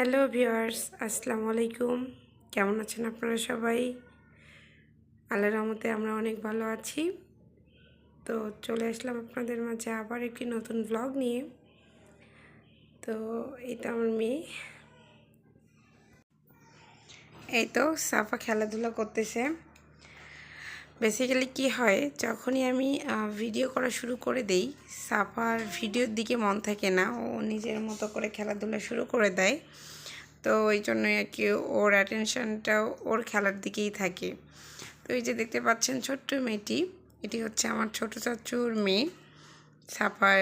Hello viewers আসসালামু আলাইকুম। কেমন আছেন আপনারা সবাই? আল্লাহ রহমতে আমরা অনেক ভালো আছি। তো চলে আসলাম আপনাদের মাঝে আবার একটি নতুন ব্লগ নিয়ে। তো এই তো আমার মেয়ে। এই তো সাফা খেলাধুলা করতেছে। বেসিক্যালি কি হয়, যখনই আমি ভিডিও করা শুরু করে দেই, সাফার ভিডিওর দিকে মন থাকে না, ও নিজের মতো করে খেলাধুলা শুরু করে দেয়। তো ওই জন্যই আর কি ওর অ্যাটেনশনটাও ওর খেলার দিকেই থাকে। তো এই যে দেখতে পাচ্ছেন ছোট্ট মেয়েটি, এটি হচ্ছে আমার ছোট চাচুর মেয়ে, সাফার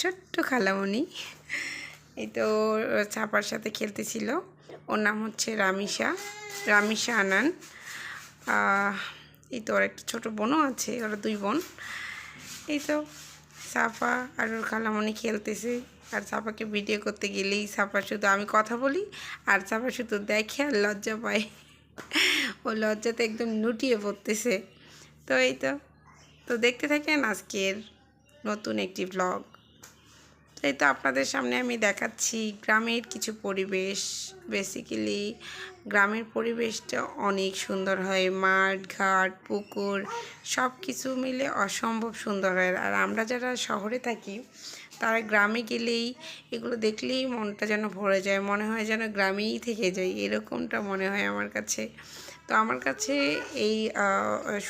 ছোট্ট খালামণি এই তো ছাপার সাথে খেলতেছিল। ওর নাম হচ্ছে রামিশা রামিশা আনান। এই তো আর একটা ছোটো বোনও আছে, ওরা দুই বোন। এই তো সাফা আর ওর খালামণি খেলতেছে। আর সাফাকে ভিডিও করতে গেলেই সাফা শুধু আমি কথা বলি, আর সাফা শুধু দেখে আর লজ্জা পায়। ও লজ্জাতে একদম নুটিয়ে পড়তেছে। তো এই তো তো দেখতে থাকেন আজকের নতুন একটি ব্লগ এই তো আপনাদের সামনে আমি দেখাচ্ছি গ্রামের কিছু পরিবেশ। বেসিক্যালি গ্রামের পরিবেশটা অনেক সুন্দর হয়। মাঠ, ঘাট, পুকুর সব কিছু মিলে অসম্ভব সুন্দর হয়। আর আমরা যারা শহরে থাকি, তারা গ্রামে গেলেই এগুলো দেখলেই মনটা যেন ভরে যায়, মনে হয় যেন গ্রামেই থেকে যাই। এরকমটা মনে হয় আমার কাছে। তো আমার কাছে এই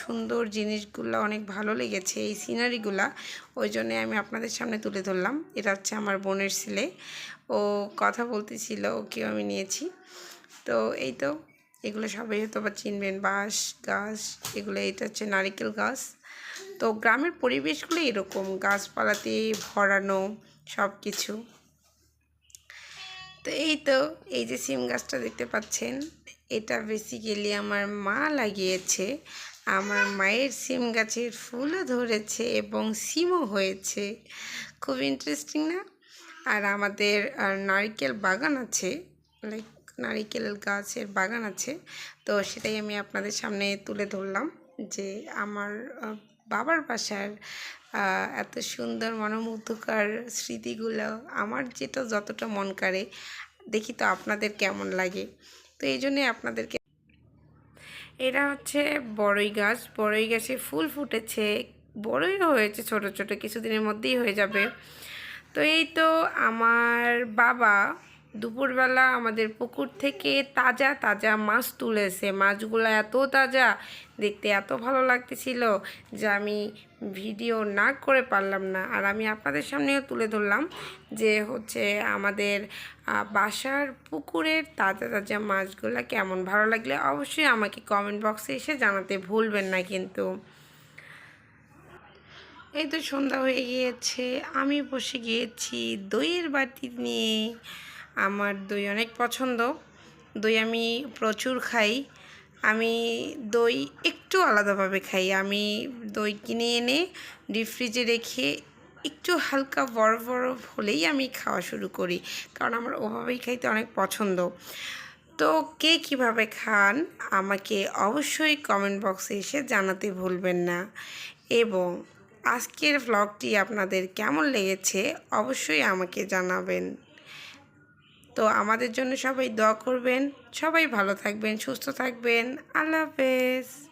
সুন্দর জিনিসগুলো অনেক ভালো লেগেছে, এই সিনারিগুলা ওই জন্যে আমি আপনাদের সামনে তুলে ধরলাম। এটা হচ্ছে আমার বোনের ছেলে। ও কথা বলতেছিল, ওকেও আমি নিয়েছি। তো এই তো, এগুলো সবাই হয়তো বা চিনবেন বাঁশ, গাছ, এগুলো এটা হচ্ছে নারিকেল গাছ। তো গ্রামের পরিবেশগুলো এরকম, গাছপালাতে ভরানো সব কিছু তো এই তো, এই যে সিম গাছটা দেখতে পাচ্ছেন, এটা বেসিক্যালি আমার মা লাগিয়েছে। আমার মায়ের সিম গাছের ফুলও ধরেছে এবং সিমও হয়েছে। খুব ইন্টারেস্টিং না? আর আমাদের নারিকেল বাগান আছে লাইক নারিকেল গাছের বাগান আছে। তো সেটাই আমি আপনাদের সামনে তুলে ধরলাম যে আমার বাবার বাসার এত সুন্দর মনোমুগ্ধকর স্মৃতিগুলো আমার যেটা যতটা মন কাড়ে দেখি তো আপনাদের কেমন লাগে। তো এই জন্যে আপনাদেরকে এটা হচ্ছে বড়ই গাছ, বড়ই গাছে ফুল ফুটেছে, বড়ই হয়েছে, ছোট ছোট, কিছুদিনের মধ্যেই হয়ে যাবে। তো এই তো আমার বাবা দুপুরবেলা আমাদের পুকুর থেকে তাজা তাজা মাছ তুলেছে মাছগুলো এত তাজা, দেখতে এত ভালো লাগতেছিল যে আমি ভিডিও না করে পারলাম না। আর আমি আপনাদের সামনেও তুলে ধরলাম যে হচ্ছে আমাদের বাসার পুকুরের তাজা তাজা মাছগুলো কেমন ভালো লাগলে অবশ্যই আমাকে কমেন্ট বক্সে এসে জানাতে ভুলবেন না কিন্তু। এই তো সন্ধ্যা হয়ে গিয়েছে, আমি বসে গিয়েছি দইয়ের বাটি নিয়ে। আমার দই অনেক পছন্দ, দই আমি প্রচুর খাই। আমি দই একটু আলাদাভাবে খাই, আমি দই কিনে এনে ডিপ ফ্রিজে রেখে একটু হালকা বরফ বরফ হলেই আমি খাওয়া শুরু করি, কারণ আমার ওভাবেই খাইতে অনেক পছন্দ। তো কে কীভাবে খান, আমাকে অবশ্যই কমেন্ট বক্সে এসে জানাতে ভুলবেন না। এবং আজকের ভ্লগটি আপনাদের কেমন লেগেছে অবশ্যই আমাকে জানাবেন। তো আমাদের জন্য সবাই দোয়া করবেন, সবাই ভালো থাকবেন, সুস্থ থাকবেন। আল্লাহ হাফেজ।